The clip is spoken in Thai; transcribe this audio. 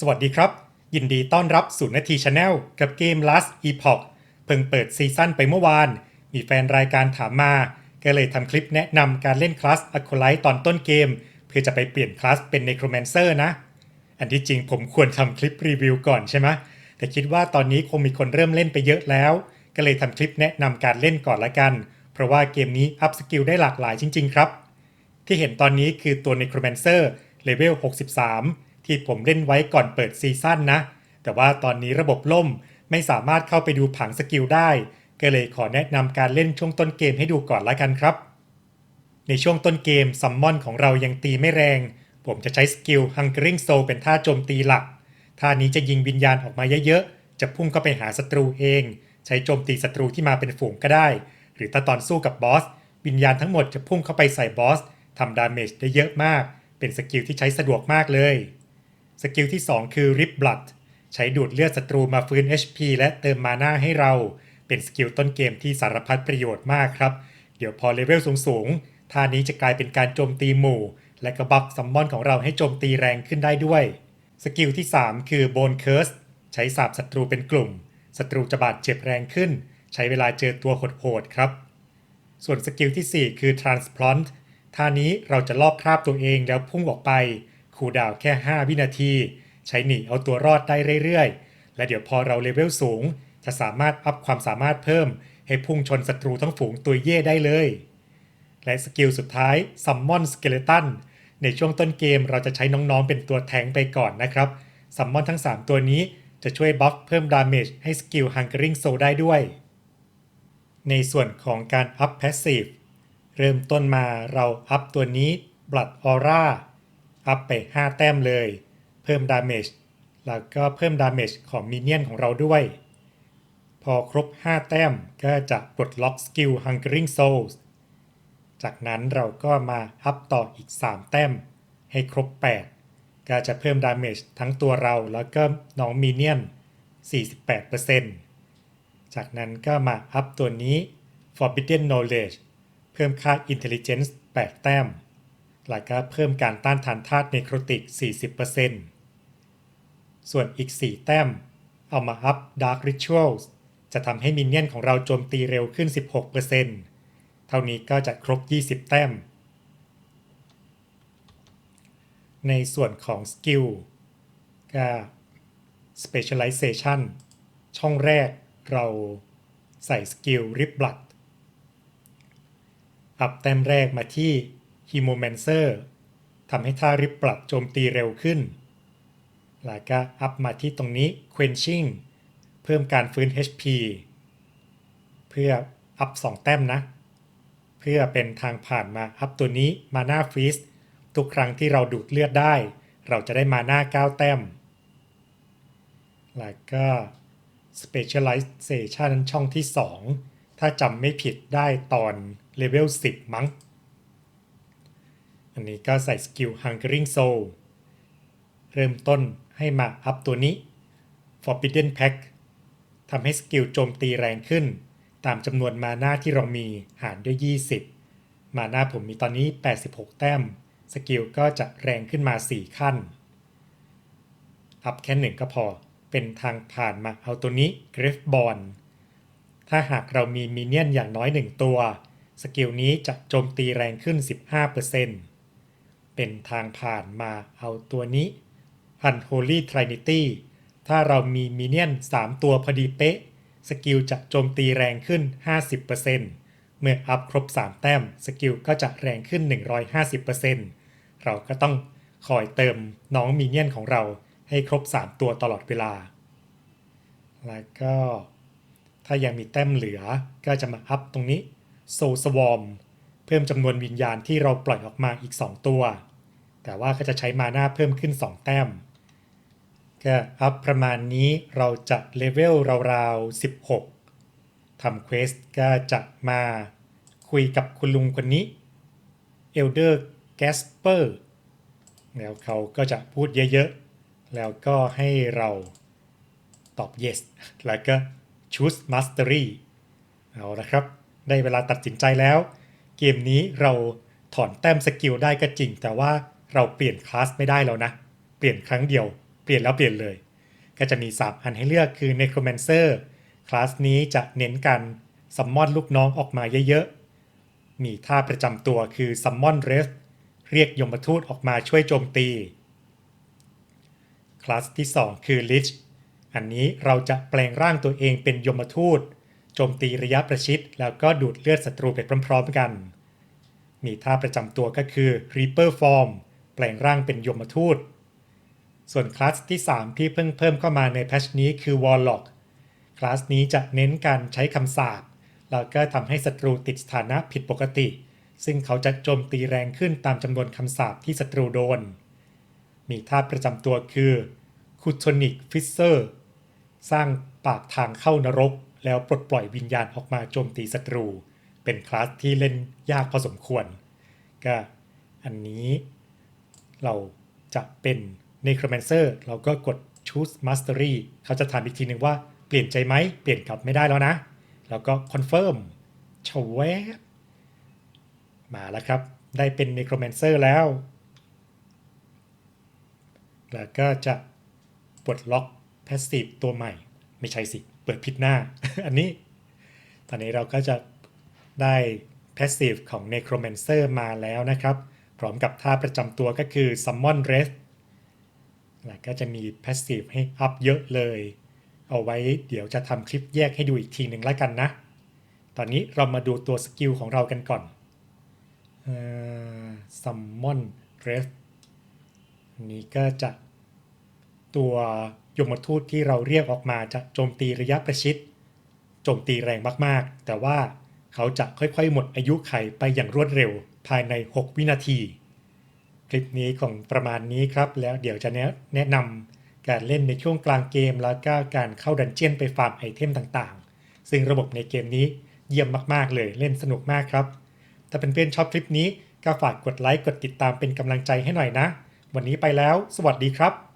สวัสดีครับ ยินดีต้อนรับสู่นาทีชาแนลกับเกม Last Epoch เพิ่งเปิดซีซั่นไปเมื่อวาน มีแฟนรายการถามมา ก็เลยทำคลิปแนะนำการเล่นคลาส a c o l y t e ตอนต้นเกม เพื่อจะไปเปลี่ยนคลาสเป็น Necromancer นะ อันที่จริงผมควรทำคลิปรีวิวก่อนใช่ไหมแต่คิดว่าตอนนี้คงมีคนเริ่มเล่นไปเยอะแล้ว ก็เลยทำคลิปแนะนำการเล่นก่อนละกัน เพราะว่าเกมนี้อัพสกิลได้หลากหลายจริง ๆ ครับ ที่เห็นตอนนี้คือตัว Necromancer เลเวล 63 ที่ผมเล่นไว้ก่อนเปิดซีซั่นนะ แต่ว่าตอนนี้ระบบล่มไม่สามารถเข้าไปดูผังสกิลได้ ก็เลยขอแนะนำการเล่นช่วงต้นเกมให้ดูก่อนละกันครับ ในช่วงต้นเกมซัมมอนของเรายังตีไม่แรง ผมจะใช้สกิล Hungering Soul เป็นท่าโจมตีหลัก ท่านี้จะยิงวิญญาณออกมาเยอะๆ จะพุ่งเข้าไปหาศัตรูเอง ใช้โจมตีศัตรูที่มาเป็นฝูงก็ได้ หรือถ้าตอนสู้กับบอสวิญญาณทั้งหมดจะพุ่งเข้าไปใส่บอสทำดาเมจได้เยอะมาก เป็นสกิลที่ใช้สะดวกมากเลย สกิลที่ 2 คือ Rip Blood ใช้ดูดเลือดศัตรูมาฟื้น HP และเติมมานาให้เรา เป็นสกิลต้นเกมที่สารพัดประโยชน์มากครับ เดี๋ยวพอเลเวลสูงๆท่านี้จะกลายเป็นการโจมตีหมู่ และก็บัฟซัมมอนของเราให้โจมตีแรงขึ้นได้ด้วย สกิลที่ 3 คือ Bone Curse ใช้สาบศัตรูเป็นกลุ่ม ศัตรูจะบาดเจ็บแรงขึ้น ใช้เวลาเจอตัวโหดๆครับ ส่วนสกิลที่ 4 คือ Transplant ท่านี้เราจะลอกคราบตัวเองแล้วพุ่งออกไป คูดาวแค่ 5 วินาที ใช้หนีเอาตัวรอดได้เรื่อยๆ และเดี๋ยวพอเราเลเวลสูง จะสามารถอัพความสามารถเพิ่ม ให้พุ่งชนศัตรูทั้งฝูงตัวเย่ได้เลย และสกิลสุดท้าย Summon Skeleton ในช่วงต้นเกมเราจะใช้น้องๆเป็นตัวแทงไปก่อนนะครับซัมมอนทั้ง 3 ตัวนี้จะช่วยบัฟเพิ่มดาเมจให้สกิล Hungering Soul ได้ด้วย ในส่วนของการอัพ Passive เริ่มต้นมาเราอัพตัวนี้ Blood Aura อั อัพไป 5 แต้มเลย เพิ่มดาเมจแล้วก็เพิ่มดาเมจของมินเนี่ยนของเราด้วย พอครบ 5 แต้มก็จะปลดล็อกสกิล Hungering Souls จากนั้นเราก็มาอัพต่ออีก 3 แต้ม ให้ครบ 8 ก็จะเพิ่มดาเมจทั้งตัวเราแล้วก็น้องมินเนี่ยน 48%จากนั้นก็มาอัพตัวนี้ Forbidden Knowledge เพิ่มค่า Intelligence 8 แต้ม แล้วก็เพิ่มการต้านทานธาตุเนโครติก 40%ส่วนอีก 4 แต้ม เอามาอัพ Dark Rituals จะทำให้มินเนี่ยนของเราโจมตีเร็วขึ้น 16%เท่านี้ก็จะครบ 20 แต้ม ในส่วนของสกิลก็ Specialization ช่องแรกเราใส่สกิล Rip Blood อัพแต้มแรกมาที่ Hemomancer ทำให้ท่า Rip Blood โจมตีเร็วขึ้น แล้วก็อัพมาที่ตรงนี้ Quenching เพิ่มการฟื้น HP เพื่ออัพ 2 แต้มนะ เพื่อเป็นทางผ่านมาอัพตัวนี้ Mana Freeze ทุกครั้งที่เราดูดเลือดได้ เราจะได้มาหน้า 9 แต้ม แล้วก็ Specialization ช่องที่ 2 ถ้าจำไม่ผิดได้ตอนเลเวล10 มั้ง อันนี้ก็ใส่สกิล Hungering Soul เริ่มต้นให้มาอัพตัวนี้ Forbidden Pack ทำให้สกิลโจมตีแรงขึ้น ตามจำนวนมาหน้าที่เรามีหารด้วย 20 มาหน้าผมมีตอนนี้ 86 แต้ม สกิลก็จะแรงขึ้นมา 4 ขั้น อัพแค่หนึ่งก็พอ เป็นทางผ่านมาเอาตัวนี้ g r i f b o r ถ้าหากเรามีมินเนี่ยนอย่างน้อย 1 ตัว สกิลนี้จะโจมตีแรงขึ้น 15% เป็นทางผ่านมาเอาตัวนี้ Unholy Trinity ถ้าเรามีมินเนี่ยน 3 ตัวพอดีเป๊ะ สกิลจะโจมตีแรงขึ้น 50%เมื่ออัพครบ 3 แต้ม สกิลก็จะแรงขึ้น 150%เราก็ต้องคอยเติมน้องมินเนี่ยนของเราให้ครบ 3 ตัวตลอดเวลา แล้วก็ถ้ายังมีแต้มเหลือก็จะมาอัพตรงนี้ Soul Swarm เพิ่มจำนวนวิญญาณที่เราปล่อยออกมาอีก 2 ตัว แต่ว่าก็จะใช้มาหน้าเพิ่มขึ้น 2 แต้ม ก็อัพประมาณนี้เราจะเลเวลราวๆ 16ทำเควสก็จะมาคุยกับคุณลุงคนนี้ Elder Gasper แล้วเขาก็จะพูดเยอะๆ แล้วก็ให้เราตอบ yes แล้วก็ choose mastery เอาละครับ ได้เวลาตัดสินใจแล้ว เกมนี้เราถอนแต้มสกิลได้ก็จริง แต่ว่าเราเปลี่ยนคลาสไม่ได้แล้วนะ เปลี่ยนครั้งเดียว เปลี่ยนแล้วเปลี่ยนเลย ก็จะมี3อันให้เลือกคือ Necromancer คลาสนี้จะเน้นการซัมมอนลูกน้องออกมาเยอะๆ มีท่าประจำตัวคือ Summon Rest เรียกยมทูตออกมาช่วยโจมตี คลาสที่ 2 คือ Lich อันนี้เราจะแปลงร่างตัวเองเป็นยมทูต จมตีระยะประชิด แล้วก็ดูดเลือดศัตรูไปพร้อมๆกัน มีท่าประจำตัวก็คือ Reaper Form แปลงร่างเป็นยมทูต ส่วนคลาสที่ 3 ที่เพิ่งเพิ่มเข้ามาในแพทชนี้คือ Warlock คลาสนี้จะเน้นการใช้คำสาปแล้วก็ทำให้ศัตรูติดสถานะผิดปกติ ซึ่งเขาจะโจมตีแรงขึ้นตามจำนวนคำสาปที่ศัตรูโดน มีท่าประจำตัวคือคูโทนิกฟิเซอร์ สร้างปากทางเข้านรก แล้วปลดปล่อยวิญญาณออกมาโจมตีศัตรู เป็นคลาสที่เล่นยากพอสมควร ก็อันนี้เราจะเป็น Necromancer เราก็กด Choose Mastery เขาจะถามอีกทีหนึ่งว่าเปลี่ยนใจไหม เปลี่ยนกลับไม่ได้แล้วนะ แล้วก็ Confirm ชวแวบมาแล้วครับ ได้เป็น Necromancer แล้ว แล้วก็จะปลดล็อก Passive ตัวใหม่ ไม่ใช่สิ เปิดผิดหน้า อันนี้ ตอนนี้เราก็จะได้ Passive ของ Necromancer มาแล้วนะครับ พร้อมกับท่าประจำตัวก็คือ Summon Rest แล้วก็จะมี Passive ให้อัพเยอะเลย เอาไว้เดี๋ยวจะทำคลิปแยกให้ดูอีกทีหนึ่งแล้วกันนะ ตอนนี้เรามาดูตัวสกิลของเรากันก่อนเอ่อ Summon Rest อันนี้ก็จะตัว ยมทูตที่เราเรียกออกมาจะโจมตีระยะประชิดโจมตีแรงมากๆ แต่ว่าเขาจะค่อยๆ หมดอายุไขไปอย่างรวดเร็วภายใน 6 วินาที คลิปนี้ของประมาณนี้ครับ แล้วเดี๋ยวจะแนะนำการเล่นในช่วงกลางเกมแล้วก็การเข้าดันเจียนไปฟาร์มไอเทมต่างๆ ซึ่งระบบในเกมนี้เยี่ยมมากๆเลยเล่นสนุกมากครับ ถ้าเป็นเพื่อนๆชอบคลิปนี้ก็ฝากกดไลค์กดติดตามเป็นกำลังใจให้หน่อยนะ วันนี้ไปแล้ว สวัสดีครับ